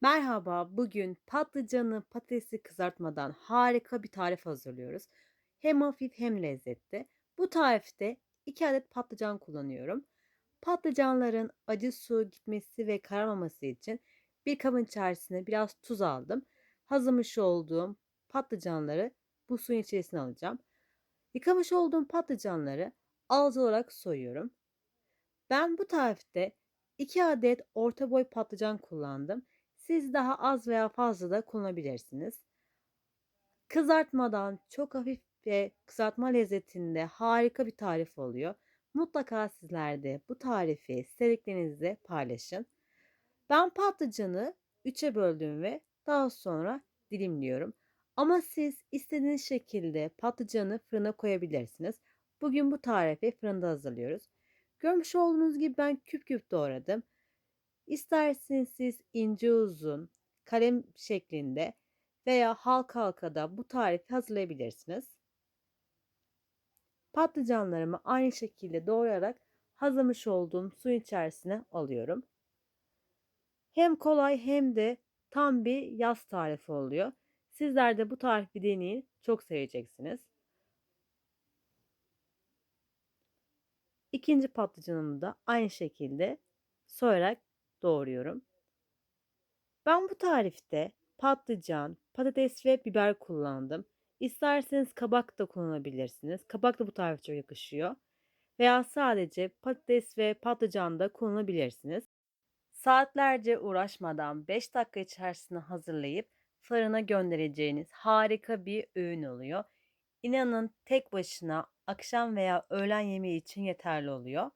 Merhaba, bugün patlıcanı patatesli kızartmadan harika bir tarif hazırlıyoruz. Hem hafif hem lezzetli. Bu tarifte 2 adet patlıcan kullanıyorum. Patlıcanların acı su gitmesi ve kararmaması için bir kabın içerisine biraz tuz aldım. Hazırlamış olduğum patlıcanları bu suyun içerisine alacağım. Yıkamış olduğum patlıcanları ağız olarak soyuyorum. Ben bu tarifte 2 adet orta boy patlıcan kullandım. Siz daha az veya fazla da kullanabilirsiniz. Kızartmadan çok hafif ve kızartma lezzetinde harika bir tarif oluyor. Mutlaka sizler de bu tarifi sevdiklerinizle paylaşın. Ben patlıcanı 3'e böldüm ve daha sonra dilimliyorum. Ama siz istediğiniz şekilde patlıcanı fırına koyabilirsiniz. Bugün bu tarifi fırında hazırlıyoruz. Görmüş olduğunuz gibi ben küp küp doğradım. İsterseniz siz ince uzun, kalem şeklinde veya halka halka da bu tarifi hazırlayabilirsiniz. Patlıcanlarımı aynı şekilde doğrayarak hazırlamış olduğum suyun içerisine alıyorum. Hem kolay hem de tam bir yaz tarifi oluyor. Sizler de bu tarifi deneyin, çok seveceksiniz. İkinci patlıcanımı da aynı şekilde soyarak doğruyorum. Ben bu tarifte patlıcan, patates ve biber kullandım. İsterseniz kabak da kullanabilirsiniz. Kabak da bu tarife çok yakışıyor. Veya sadece patates ve patlıcan da kullanabilirsiniz. Saatlerce uğraşmadan 5 dakika içerisinde hazırlayıp fırına göndereceğiniz harika bir öğün oluyor. İnanın tek başına akşam veya öğlen yemeği için yeterli oluyor.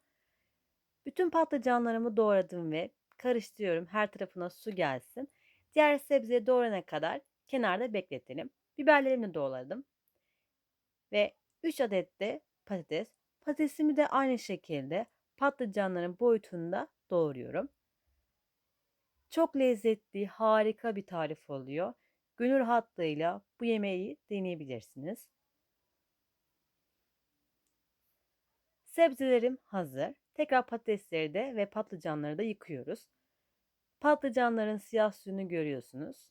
Bütün patlıcanlarımı doğradım ve karıştırıyorum. Her tarafına su gelsin. Diğer sebzeyi doğrana kadar kenarda bekletelim. Biberlerimi doğradım. Ve 3 adet de patates. Patatesimi de aynı şekilde patlıcanların boyutunda doğruyorum. Çok lezzetli, harika bir tarif oluyor. Gönül rahatlığıyla bu yemeği deneyebilirsiniz. Sebzelerim hazır. Tekrar patatesleri de ve patlıcanları da yıkıyoruz. Patlıcanların siyah suyunu görüyorsunuz.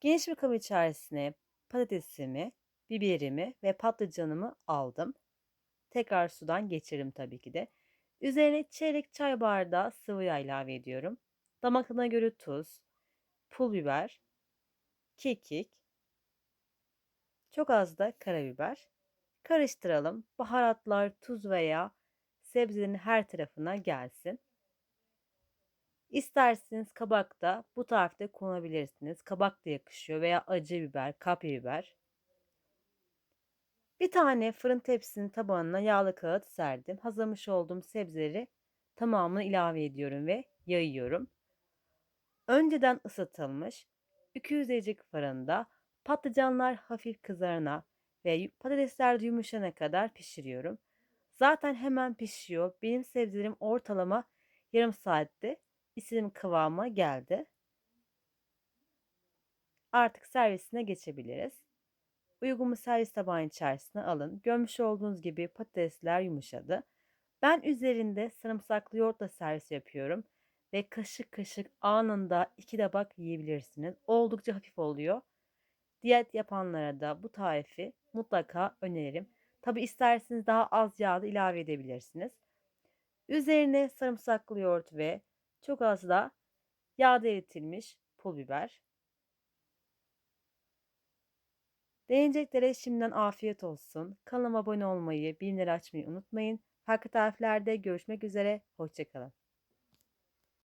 Geniş bir kabı içerisine patatesimi, biberimi ve patlıcanımı aldım. Tekrar sudan geçiririm tabii ki de. Üzerine çeyrek çay bardağı sıvı yağ ilave ediyorum. Damak tadına göre tuz, pul biber, kekik, çok az da karabiber. Karıştıralım. Baharatlar, tuz veya sebzelerin her tarafına gelsin. İsterseniz kabak da bu tarifte kullanabilirsiniz. Kabak da yakışıyor veya acı biber, kapya biber. Bir tane fırın tepsinin tabanına yağlı kağıt serdim. Hazırlamış olduğum sebzeleri tamamını ilave ediyorum ve yayıyorum. Önceden ısıtılmış 200 derecek fırında patlıcanlar hafif kızarana ve patatesler yumuşana kadar pişiriyorum. Zaten hemen pişiyor. Benim sebzelerim ortalama yarım saatte istediğim kıvama geldi. Artık servisine geçebiliriz. Uygun bir servis tabağın içerisine alın. Görmüş olduğunuz gibi patatesler yumuşadı. Ben üzerinde sarımsaklı yoğurtla servis yapıyorum. Ve kaşık kaşık anında iki tabak yiyebilirsiniz. Oldukça hafif oluyor. Diyet yapanlara da bu tarifi mutlaka öneririm. Tabi isterseniz daha az yağ ilave edebilirsiniz. Üzerine sarımsaklı yoğurt ve çok az da yağda eritilmiş pul biber. Deneyeceklere şimdiden afiyet olsun. Kanalıma abone olmayı, bildirimleri açmayı unutmayın. Farklı tariflerde görüşmek üzere. Hoşçakalın.